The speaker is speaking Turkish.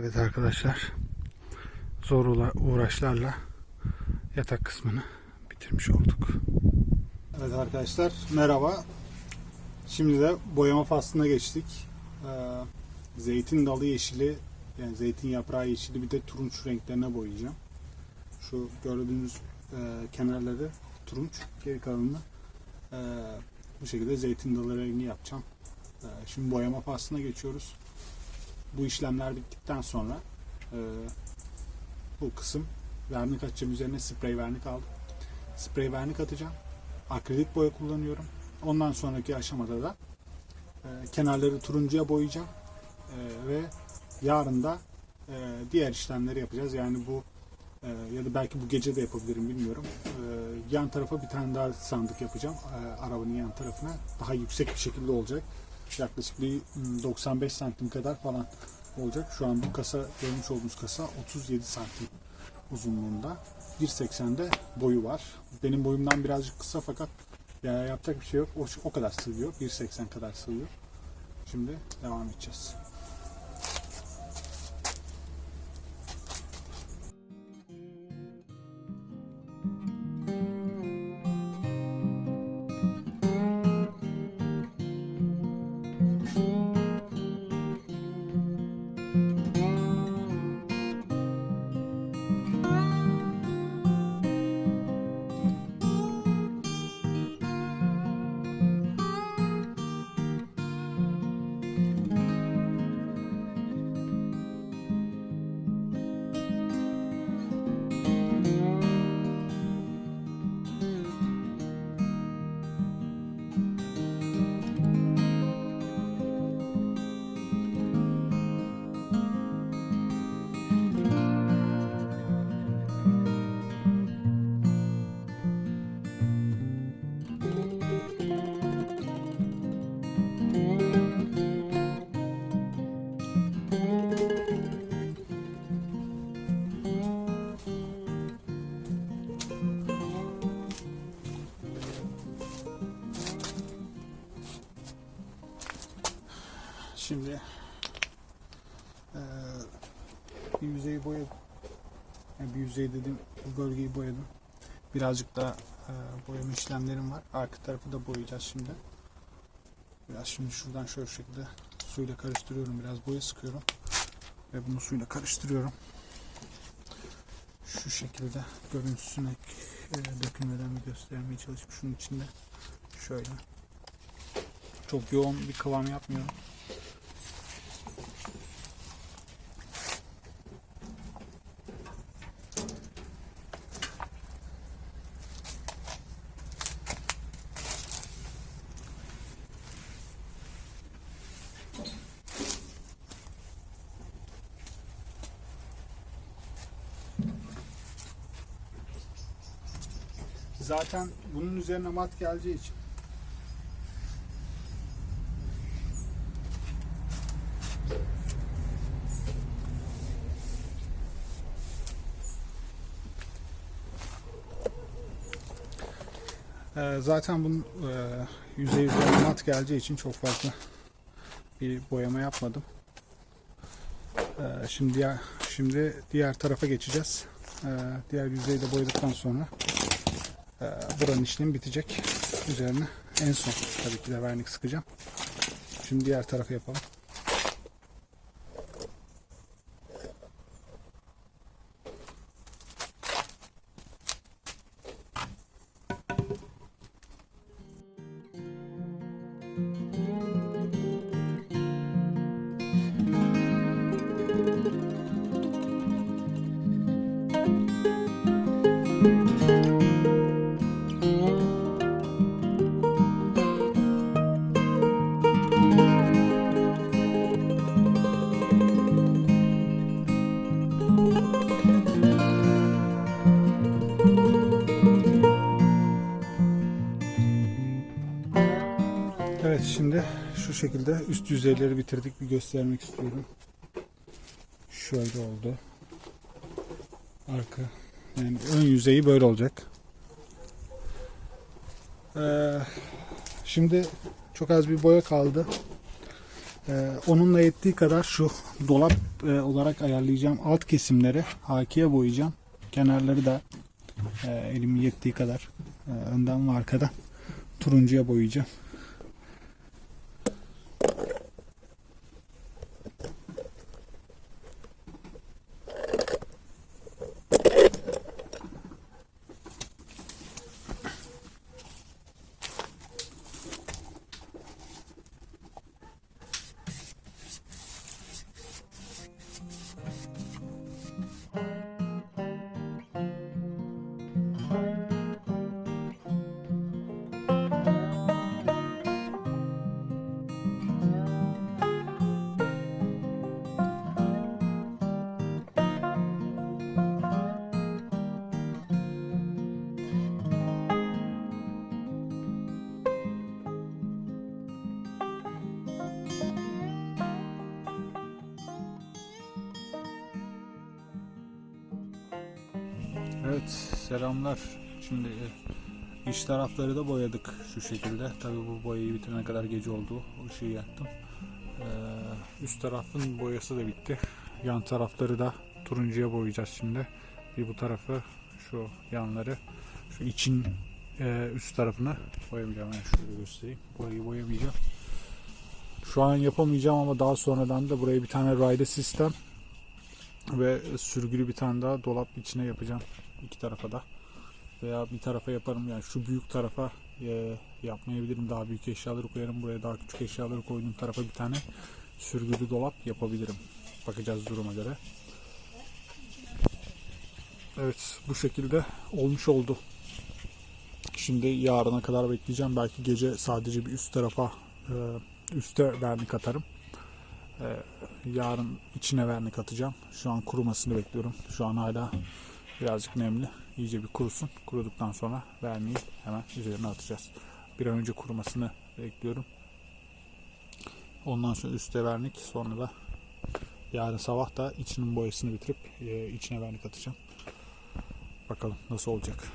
Evet arkadaşlar zor uğra- uğraşlarla yatak kısmını bitirmiş olduk. Evet arkadaşlar merhaba. Şimdi de boyama faslına geçtik. Ee, zeytin dalı yeşili yani zeytin yaprağı yeşili bir de turunç renklerine boyayacağım. Şu gördüğünüz e, kenarları turunç geri kalanını e, bu şekilde zeytin dalı rengi yapacağım. E, şimdi boyama faslına geçiyoruz bu işlemler bittikten sonra e, bu kısım vernik atacağım üzerine sprey vernik aldım. Sprey vernik atacağım. Akrilik boya kullanıyorum. Ondan sonraki aşamada da e, kenarları turuncuya boyayacağım. E, ve yarın da e, diğer işlemleri yapacağız. Yani bu e, ya da belki bu gece de yapabilirim bilmiyorum. E, yan tarafa bir tane daha sandık yapacağım. E, arabanın yan tarafına. Daha yüksek bir şekilde olacak. Yaklaşık bir mm, 95 santim kadar falan olacak. Şu an bu kasa görmüş olduğunuz kasa 37 santim uzunluğunda. 1.80'de boyu var. Benim boyumdan birazcık kısa fakat ya yapacak bir şey yok. O, o kadar sığıyor. 1.80 kadar sığıyor. Şimdi devam edeceğiz. Şimdi eee, bir yüzeyi boyadım. Yani bir yüzey dedim bu bölgeyi boyadım. Birazcık da eee, boyama işlemlerim var. Arka tarafı da boyayacağız şimdi. Biraz şimdi şuradan şöyle şekilde suyla karıştırıyorum. Biraz boya sıkıyorum. Ve bunu suyla karıştırıyorum. Şu şekilde görüntüsüne eee, dökülmeden bir göstermeye çalışıp şunun içinde şöyle çok yoğun bir kıvam yapmıyorum. Zaten bunun üzerine mat geleceği için Ee, zaten bunun e, yüzey üzerine mat geleceği için çok fazla bir boyama yapmadım. Ee, şimdi şimdi diğer tarafa geçeceğiz. Ee, diğer yüzeyi de boyadıktan sonra buranın işlemi bitecek. Üzerine en son tabii ki de vernik sıkacağım. Şimdi diğer tarafı yapalım. Şekilde üst yüzeyleri bitirdik bir göstermek istiyorum. Şöyle oldu. Arka yani ön yüzeyi böyle olacak. Ee, şimdi çok az bir boya kaldı. Ee, onunla yettiği kadar şu dolap e, olarak ayarlayacağım alt kesimleri hakiye boyayacağım. Kenarları da e, elimin yettiği kadar e, önden ve arkadan turuncuya boyayacağım. Evet selamlar. Şimdi e, iç tarafları da boyadık şu şekilde. Tabii bu boyayı bitirene kadar gece oldu. O ışığı yaktım. Ee, üst tarafın boyası da bitti. Yan tarafları da turuncuya boyayacağız şimdi. Bir bu tarafı, şu yanları, şu için e, üst tarafını boyamayacağım. Ben şöyle göstereyim. Burayı boyamayacağım. Şu an yapamayacağım ama daha sonradan da buraya bir tane raylı sistem ve sürgülü bir tane daha dolap içine yapacağım. İki tarafa da. Veya bir tarafa yaparım. Yani şu büyük tarafa e, yapmayabilirim. Daha büyük eşyaları koyarım. Buraya daha küçük eşyaları koyduğum tarafa bir tane sürgülü dolap yapabilirim. Bakacağız duruma göre. Evet bu şekilde olmuş oldu. Şimdi yarına kadar bekleyeceğim. Belki gece sadece bir üst tarafa e, üste vernik atarım. E, yarın içine vernik atacağım. Şu an kurumasını bekliyorum. Şu an hala birazcık nemli. İyice bir kurusun. Kuruduktan sonra verniği hemen üzerine atacağız. Bir an önce kurumasını bekliyorum. Ondan sonra üstte vernik sonra da yarın sabah da içinin boyasını bitirip e, içine vernik atacağım. Bakalım nasıl olacak.